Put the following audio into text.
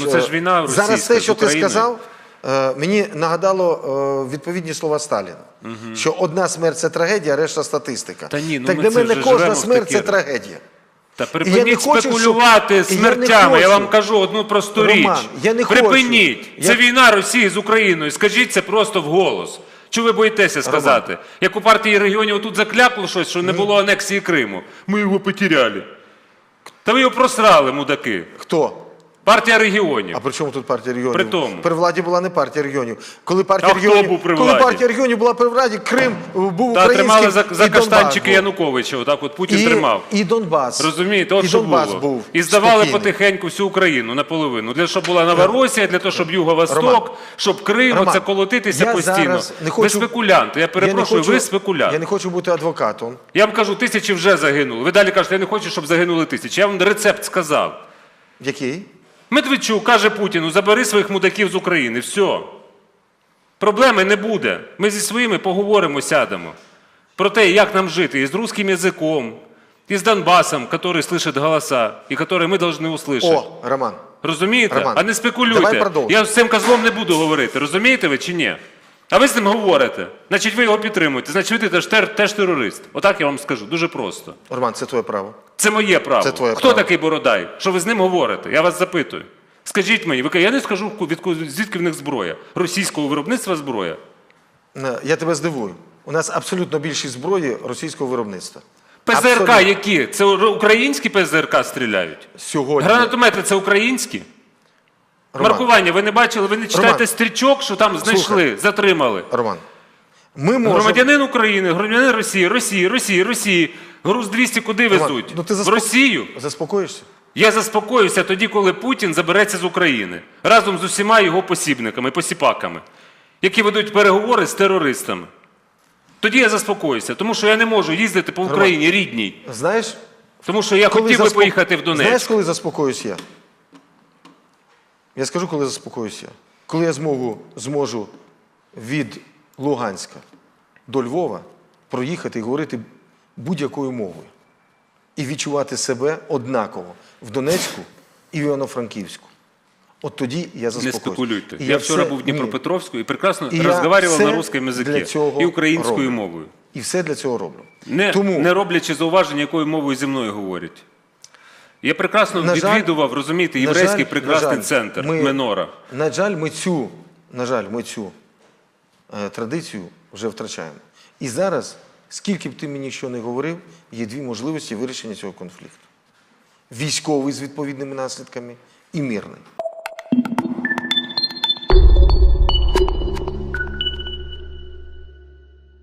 війна російська зараз те, що ти сказав, е, мені нагадало е, відповідні слова Сталіна. Що одна смерть це трагедія, а решта статистика. Та ні, ну так ми для це мене вже кожна смерть це трагедія. Та я не припиніть хочу, спекулювати щоб- і я смертями. Я, вам кажу одну просту Роман, річ. я не хочу. Припиніть. Я- Це війна Росії з Україною. Скажіть це просто вголос. Чого ви боїтеся сказати? Як у партії регіонів тут заклякло щось, що не було анексії Криму. Ми його потеряли. Та ви його просрали, мудаки. Хто? Партія регіонів. А при чому тут партія регіонів? При тому. При владі була не партія регіонів. Коли партія А хто регіонів, був при коли партія регіонів була при владі, Крим е, був Та українським тримали за, за і каштанчики був. Януковича. Отак от Путін і, тримав. І Донбас. Розумієте, от і що Донбас було. був і здавали спокійний. потихеньку всю Україну наполовину. Для щоб була Новоросія, для того, щоб Юго-Восток, щоб Крим, Роман, оце колотитися я постійно. зараз не Ви спекулянти. Я перепрошую, я хочу, ви спекулянт. Я Я, не хочу бути адвокатом. Я вам кажу, тисячі вже загинули. Ви далі кажете, я не хочу, щоб загинули тисячі. Я вам рецепт сказав. Який? Медведчук каже Путіну, забери своїх мудаків з України. Все. Проблеми не буде. Ми зі своїми поговоримо, сядемо. Про те, як нам жити із русским язиком, і з Донбасом, який слышит голоса, і який ми повинні услышати. О, Роман. Розумієте? Роман, а не спекулюйте. давай. Я з цим козлом не буду говорити. Розумієте ви чи ні? А ви з ним говорите. Значить, ви його підтримуєте. Значить, ви теж, тер- теж терорист. Отак я вам скажу. Дуже просто. Роман, це твоє право. Це моє право. Це твоє Хто право. такий Бородай? Що ви з ним говорите? Я вас запитую. Скажіть мені, ви кажете, я не скажу, від звідки в них зброя. Російського виробництва зброя. Е, Я тебе здивую. У нас абсолютно більшість зброї російського виробництва. ПЗРК Абсолютно. які? Це українські ПЗРК стріляють? Сьогодні. Гранатомети це українські? Роман, Маркування, ви не бачили, ви не читаєте Роман. стрічок, що там знайшли, Слухай. затримали. Роман. Ми можемо... Громадянин України, громадянин Росії, Росії, Росії, Росії. Груз 200 куди Роман, везуть? ну ти В Росію. Заспокоїшся? Я заспокоюся тоді, коли Путін забереться з України разом з усіма його посібниками, посіпаками, які ведуть переговори з терористами. Тоді я заспокоюся, тому що я не можу їздити по Україні рідній, Знаєш, тому що я коли хотів би поїхати в Донецьк. Знаєш, коли заспокоюсь я? Я скажу, коли заспокоюсь я. Коли я змогу, зможу від Луганська до Львова проїхати і говорити будь-якою мовою. І відчувати себе однаково в Донецьку і в Івано-Франківську. От тоді я Не спекулюйте. І я вчора все- був в. Дніпропетровську і прекрасно І все на русском язикі і українською роблю. мовою. І все для цього роблю. Не, Тому не роблячи зауваження, якою мовою зі мною говорять. Я прекрасно На жаль, відвідував, розумієте, на єврейський жаль, прекрасний жаль, центр ми- Менора. На жаль, ми цю, на жаль, ми цю е, традицію вже втрачаємо. І зараз, скільки б ти мені що не говорив, є дві можливості вирішення цього конфлікту: військовий з відповідними наслідками і мирний.